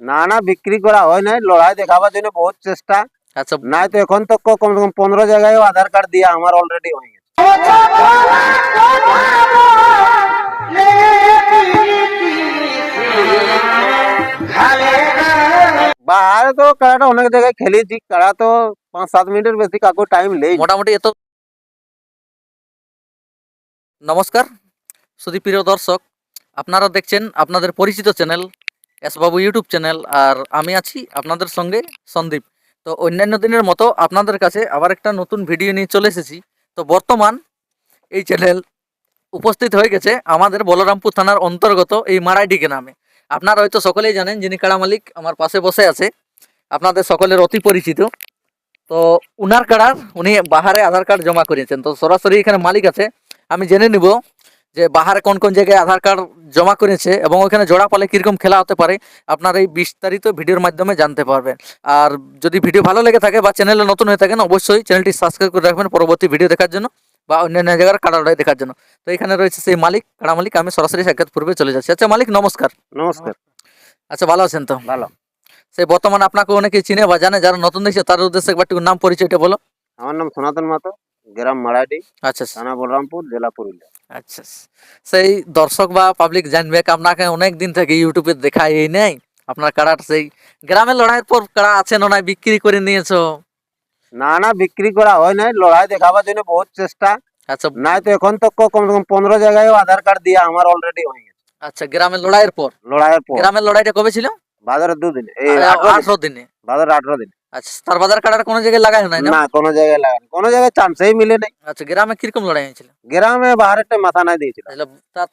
না না বিক্রি করা হয় নাই। লড়াই দেখাবার জন্য বহুত চেষ্টা। আচ্ছা। নাই তো এখন তো ক- কমসে কম পনেরো জায়গায় আধার কার্ড দিয়ে আমার অলরেডি হয়ে গেছে। বাইরে তো কাড়াটা অনেক জায়গায় খেলেছি কাড়া তো পাঁচ সাত মিনিটের বেশি কাকু টাইম নেই। মোটামুটি এত নমস্কার। সুদী প্রিয় দর্শক আপনারা দেখছেন আপনাদের পরিচিত চ্যানেল এসবাবু ইউটিউব চ্যানেল আর আমি আছি আপনাদের সঙ্গে সন্দীপ। তো অন্যান্য দিনের মতো আপনাদের কাছে আবার একটা নতুন ভিডিও নিয়ে চলে এসেছি। তো বর্তমান এই চ্যানেল উপস্থিত হয়ে গেছে আমাদের বলরামপুর থানার অন্তর্গত এই মারাইডিকে নামে। আপনারা হয়তো সকলেই জানেন যিনি কাড়া মালিক, আমার পাশে বসে আছে। আপনাদের সকলের অতি পরিচিত। তো উনার কাড়ার, উনি বাহারে আধার কার্ড জমা করিয়েছেন। তো সরাসরি এখানে মালিক আছে। আমি জেনে নিব যে বাহারে কোন কোন জায়গায় আধার কার্ড জমা করেছে এবং ওখানে জোড়া পালে কীরকম খেলা হতে পারে আপনার এই বিস্তারিত ভিডিওর মাধ্যমে জানতে পারবেন। আর যদি ভিডিও ভালো লেগে থাকে বা চ্যানেলে নতুন হয়ে থাকেন অবশ্যই চ্যানেলটি সাবস্ক্রাইব করে রাখবেন পরবর্তী ভিডিও দেখার জন্য বা অন্যান্য জায়গার কাড়া লড়াই দেখার জন্য। তো এখানে রয়েছে সেই মালিক কাড়া মালিক? আমি সরাসরি সাক্ষাৎ পূর্বে চলে যাচ্ছি। আচ্ছা মালিক নমস্কার। নমস্কার। আচ্ছা ভালো আছেন তো? ভালো। সেই বর্তমানে আপনাকে অনেকে চিনে বা জানে যারা নতুন দেখছে তার উদ্দেশ্যে একবার একটু নাম পরিচয়টা বলো। আমার নাম সনাতন মাতো। গ্রাম মারাডি আচ্ছা থানা বলরামপুর জেলা পুরুলিয়া। আচ্ছা সেই দর্শক বা পাবলিক জানবে আপনাকে অনেক দিন থেকে ইউটিউবে দেখাই এই নেই? আপনার কাড়ার সেই গ্রামের লড়াইয়ের পর কাড়া আছে না বিক্রি করে নিয়েছো? না না বিক্রি করা হয় নাই। লড়াই দেখাবার জন্য বহুত চেষ্টা। আচ্ছা। নাই তো এখন তো ক- কমসে কম পনেরো জায়গায় আধার কার্ড দিয়ে আমার অলরেডি হয়ে গেছে। আচ্ছা গ্রামের লড়াইয়ের পর? লড়াইয়ের পর। গ্রামের লড়াইটা কবে ছিল? বাজারের দুদিন। এই আঠারো দিন। আঠারো দিনে। বাজার আঠারো দিন। আচ্ছা তার বাজার কাটার কোনো জায়গায় নাই না? কোনো জায়গায় কোনো জায়গায় চান্সই মিলে নাই। আচ্ছা গ্রামে কীরকম লড়াই হয়েছিল? গ্রামে বাহারেরটা মাথা নাই দিয়েছিল।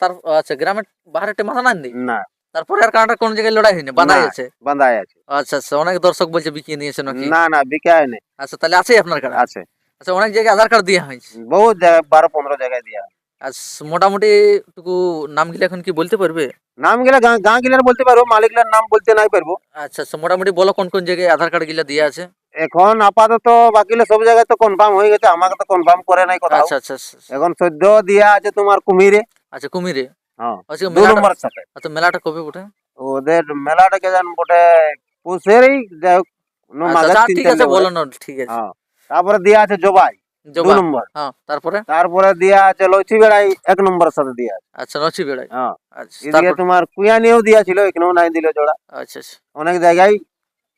তার আচ্ছা গ্রামের বাহারে মাথা নাই দিই না। তারপরে আর কাটার কোন জায়গায় লড়াই হয়নি? বাধাই আছে? বান্ধাই আছে। আচ্ছা আচ্ছা অনেক দর্শক বলছে বিকিয়ে নিয়েছে নাকি? না না বিকায় নেই। আচ্ছা তাহলে আছে আপনার কাটা আছে। আচ্ছা অনেক জায়গায় আধার কার্ড দেওয়া হয়েছে। বহুত জায়গায় বারো পনেরো জায়গায় দিয়া আচ্ছা মোটামুটি টুকু নাম গিলা এখন কি বলতে পারবে? নাম গেলে গাঁ গিলার বলতে পারব মালিকলার নাম বলতে নাই পারব। আচ্ছা আচ্ছা মোটামুটি বলো কোন কোন জায়গায় আধার কার্ড গিলা দিয়ে আছে? এখন আপাতত বাকিলে সব জায়গায় তো কনফার্ম হয়ে গেছে আমাকে তো কনফার্ম করে নাই কোথাও। আচ্ছা আচ্ছা আচ্ছা, এখন সদ্য দিয়া আছে তোমার কুমিরে। আচ্ছা কুমিরে? হ্যাঁ আচ্ছা মেলাটা সাথে আচ্ছা মেলাটা কবে ওঠে ওদের মেলাটাকে জান বটে পুষেরই যাই হোক আচ্ছা আচ্ছা, ঠিক আছে বলো না ঠিক আছে। হ্যাঁ তারপরে দিয়া আছে জবাই। দু নম্বর। হ্যাঁ তারপরে? তারপরে দিয়া আছে লইচি বেড়াই এক নম্বরের সাথে দিয়া আছে। আচ্ছা নচি বেড়াই। হ্যাঁ। আচ্ছা এদিকে তোমার কুয়ানিও দিয়াছিল এখানেও নাই দিল জোড়া। আচ্ছা আচ্ছা। অনেক জায়গায়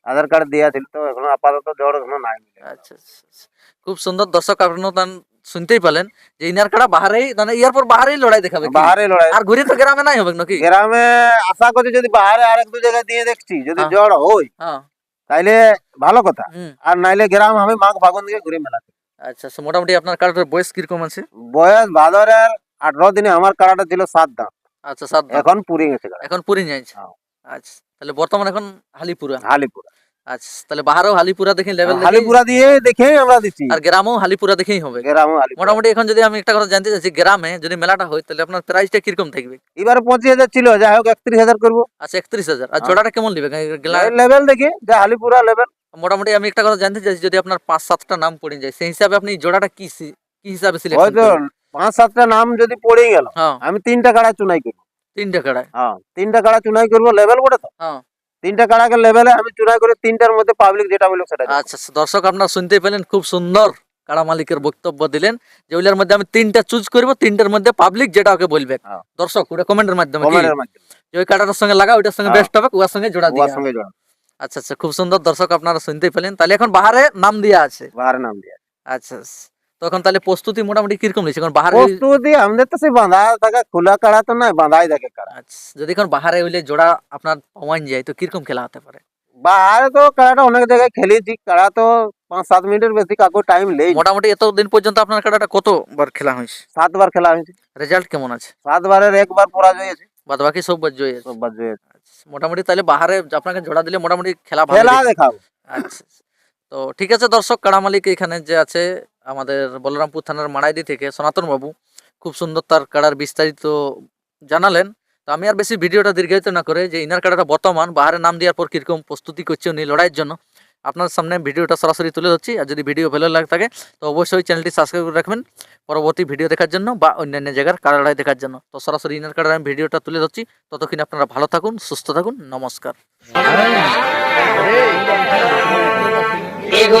আধার কার্ড দিয়াছিল তো এখনও আপাতত জোড় এখনও নাই মিলে। আচ্ছা আচ্ছা, আচ্ছা। খুব সুন্দর দর্শক আপনার তান শুনতেই পেলেন যে ইনার কাটা বাহারেই মানে ইয়ার পর বাহারেই লড়াই দেখাবে? বাহারে লড়াই। আর ঘুরে তো গ্রামে নাই হবে নাকি? গ্রামে আশা করছি যদি বাহারে আর এক দু জায়গায় দিয়ে দেখছি যদি হ্যাঁ। জড় হয় হ্যাঁ। তাইলে ভালো কথা। আর নাইলে গ্রাম আমি মাঘ ফাগুন দিকে ঘুরে মেলা আচ্ছা আচ্ছা মোটামুটি আপনার কার্ডটার বয়স কীরকম আছে? বয়স ভাদরের আঠারো দিনে আমার কাড়াটা ছিল সাত দাম আচ্ছা সাত এখন পুরি গেছে এখন পুরি যাইছে হ্যাঁ। আচ্ছা তাহলে বর্তমান এখন হালিপুরা। হালিপুরা। আচ্ছা তাহলে বাহারেও হালিপুরা দেখে লেভেল হালিপুরা দিয়ে দেখেই আমরা দিচ্ছি। আর গ্রামেও হালিপুরা দেখেই হবে। মোটামুটি এখন যদি আমি একটা কথা জানতে চাচ্ছি গ্রামে যদি মেলাটা হয় তাহলে আপনার প্রাইসটা কীরকম থাকবে? এবারে পঁচিশ হাজার ছিল যাই হোক একত্রিশ হাজার করব। আচ্ছা একত্রিশ হাজার। আর। জোড়াটা কেমন নিবে? লেভেল দেখি যে হালিপুরা লেভেল মোটামুটি আমি একটা কথা জানতে চাইছি যদি আপনার পাঁচ সাতটা নাম পড়ে যায় সেই হিসাবে আপনি জোড়াটা কি কি হিসাবে সিলেকশন পাঁচ সাতটা নাম যদি পড়ে গেল হ্যাঁ। আমি তিনটা কাড়া চুনাই করব। তিনটা কাড়ায়? হ্যাঁ তিনটা কাড়া চুনাই করব লেভেল বটে তো? হ্যাঁ। তিনটা কাড়াকে লেভেলে আমি চুনাই করে তিনটার মধ্যে পাবলিক যেটা বলল সেটা আচ্ছা আচ্ছা, দর্শক আপনারা শুনতে পেলেন খুব সুন্দর কাড়া মালিকের বক্তব্য দিলেন। যে ওইটার মধ্যে আমি তিনটা চুজ করব তিনটার মধ্যে পাবলিক যেটা ওকে বলবে। হ্যাঁ। দর্শক ওটা কমেন্টের মাধ্যমে যে ওই কাটাটার সঙ্গে লাগা ওইটার সঙ্গে হ্যাঁ। বেস্ট হবে ওর সঙ্গে জোড়া দিয়ে সঙ্গে জোড়া। আচ্ছা আচ্ছা খুব সুন্দর দর্শক আপনারা শুনতে পেলেন। তাহলে এখন বাহারে নাম দেওয়া আছে। বাহারে নাম দিয়ে আচ্ছা আচ্ছা। তখন তাহলে প্রস্তুতি মোটামুটি কীরকম নিচ্ছে এখন বাহারে প্রস্তুতি আমাদের তো সেই বাঁধা থাকে খোলা কাড়া তো নয় বাঁধাই থাকে কাড়া। আচ্ছা যদি এখন বাহারে হইলে জোড়া আপনার পাওয়ান যায় তো কীরকম খেলা হতে পারে? বাহারে তো কাড়াটা অনেক জায়গায় খেলেছি কাড়া তো পাঁচ সাত মিনিটের বেশি কাকু টাইম নেই। মোটামুটি এত দিন পর্যন্ত আপনার কাড়াটা কতবার খেলা হয়েছে? সাতবার খেলা হয়েছে। রেজাল্ট কেমন আছে? সাতবারের একবার পরাজয় আছে বাদ বাকি সব বার জয় সব সববার জয় আচ্ছা, মোটামুটি তাহলে বাহারে আপনাকে জোড়া দিলে মোটামুটি খেলা ভালো খেলা দেখতে- দেখাবো। আচ্ছা। তো ঠিক আছে দর্শক কাড়া মালিক এখানে যে আছে আমাদের বলরামপুর থানার মাড়াইদি থেকে সনাতন বাবু খুব সুন্দর তার কাড়ার বিস্তারিত জানালেন। তো আমি আর বেশি ভিডিওটা দীর্ঘায়িত না করে যে ইনার কাড়াটা বর্তমান, বাহারে নাম দেওয়ার পর কীরকম প্রস্তুতি করছে উনি লড়াইয়ের জন্য আপনার সামনে ভিডিওটা সরাসরি তুলে ধরছি। আর যদি ভিডিও ভালো লাগে থাকে, তো অবশ্যই চ্যানেলটি সাবস্ক্রাইব করে রাখবেন পরবর্তী ভিডিও দেখার জন্য বা অন্যান্য জায়গার কারাড়াই দেখার জন্য। তো সরাসরি ইনার কারাড়ায় আমি ভিডিওটা তুলে ধরছি। ততক্ষণ আপনারা ভালো থাকুন, সুস্থ থাকুন, নমস্কার। এগো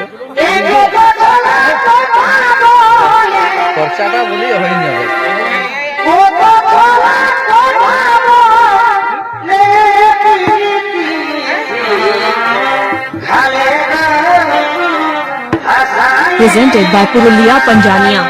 খরচাটা বলি হয়ে যাবে Hare presented by Purulia Panjania.